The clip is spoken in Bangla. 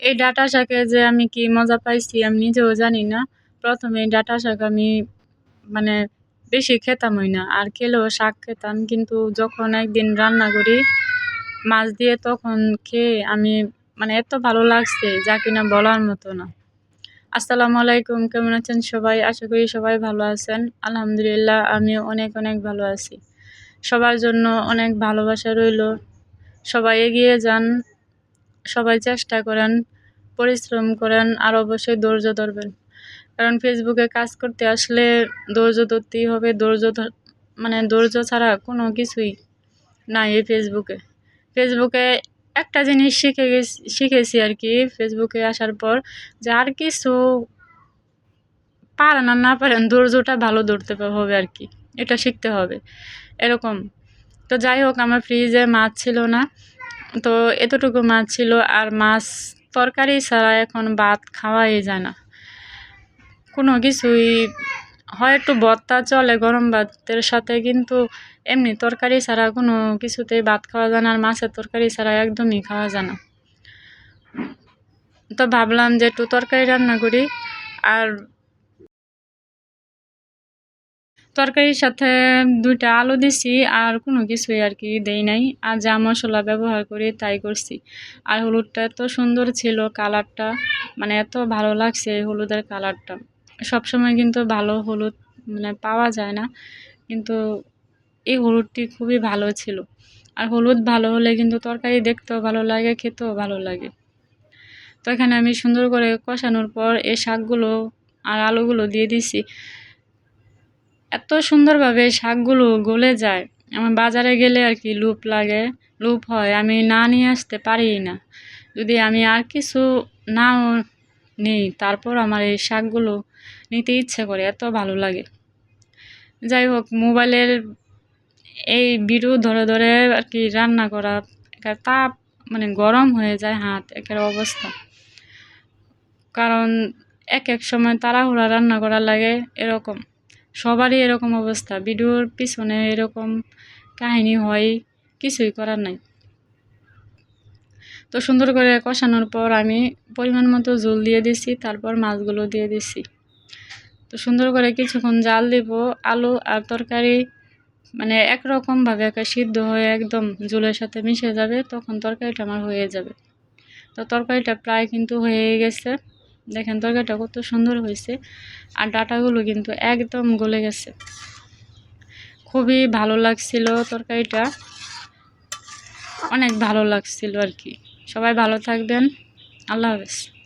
এই ডাটা শাকে যে আমি কি মজা পাইছি আমি নিজেও জানি না। প্রথমে ডাটা শাক আমি মানে বেশি খেতামই না। আর খেলেও শাক খেতাম। কিন্তু যখন একদিন রান্না করি, মাছ দিয়ে তখন খেয়ে আমি মানে এত ভালো লাগছে যা কিনা বলার মতো না। আসসালামু আলাইকুম, কেমন আছেন সবাই? আশা করি সবাই ভালো আছেন। আলহামদুলিল্লাহ, আমিও অনেক অনেক ভালো আছি। সবার জন্য অনেক ভালোবাসা রইল। সবাই এগিয়ে যান। সবাই চেষ্টা করেন, পরিশ্রম করেন আর অবশ্যই ধৈর্য ধরবেন। কারণ ফেসবুকে কাজ করতে আসলে ধৈর্য ধরতেই হবে। ধৈর্য ধর মানে ধৈর্য ছাড়া কোনো কিছুই নাই এই ফেসবুকে। ফেসবুকে একটা জিনিস শিখে গেছি শিখেছি আর কি ফেসবুকে আসার পর যে আর কিছু পারেন আর না পারেন ধৈর্যটা ভালো ধরতে হবে আর কি এটা শিখতে হবে। এরকম। তো যাই হোক আমার ফ্রিজে মাছ ছিল না। তো এতটুকু মাছ ছিল আর মাছ তরকারি ছাড়া এখন ভাত খাওয়াই যায় না। কোনো কিছুই হয় একটু ভর্তা চলে গরম ভাতের সাথে, কিন্তু এমনি তরকারি ছাড়া কোনো কিছুতেই ভাত খাওয়া যায় না আর মাছের তরকারি ছাড়া একদমই খাওয়া যায় না। তো ভাবলাম যে একটু তরকারি রান্না করি, আর তরকারির সাথে দুইটা আলু দিছি, আর কোনো কিছুই আর কি দেই নাই। আর যা মশলা ব্যবহার করি তাই করছি। আর হলুদটা এত সুন্দর ছিল কালারটা মানে এত ভালো লাগছে এই হলুদের কালারটা। সবসময় কিন্তু ভালো হলুদ মানে পাওয়া যায় না, কিন্তু এই হলুদটি খুবই ভালো ছিল। আর হলুদ ভালো হলে কিন্তু তরকারি দেখতেও ভালো লাগে, খেতেও ভালো লাগে। তো এখানে আমি সুন্দর করে কষানোর পর এই শাকগুলো আর আলুগুলো দিয়ে দিছি। এত সুন্দরভাবে শাকগুলো গলে যায়। আমার বাজারে গেলে আর কি লুপ লাগে, লুপ হয়। আমি না নিয়ে আসতে পারি না। যদি আমি আর কিছু নাও নিই, তারপর আমার এই শাকগুলো নিতে ইচ্ছে করে, এত ভালো লাগে। যাই হোক, মোবাইলের এই ভিডিও ধরে ধরে আর কি রান্না করা তাপ মানে গরম হয়ে যায় হাত, একের অবস্থা। কারণ এক এক সময় তাড়াহুড়া রান্না করা লাগে এরকম। সবারই এরকম অবস্থা। ভিডিওর পিছনে এরকম কাহিনী হয়, কিছুই করার নাই। তো সুন্দর করে কষানোর পর আমি পরিমাণ মতো জল দিয়ে দিছি, তারপর মাছগুলো দিয়ে দিছি। তো সুন্দর করে কিছুক্ষণ জাল দিব, আলু আর তরকারি মানে একরকমভাবে একটা সিদ্ধ হয়ে একদম জলের সাথে মিশে যাবে, তখন তরকারিটা আমার হয়ে যাবে। তো তরকারিটা প্রায় কিন্তু হয়ে গেছে। দেখেন, তরকারিটা কত সুন্দর হয়েছে। আর ডাটাগুলো কিন্তু একদম গলে গেছে। খুবই ভালো লাগছিল তরকারিটা। অনেক ভালো লাগছিল আর কি। সবাই ভালো থাকবেন। আল্লাহ হাফেজ।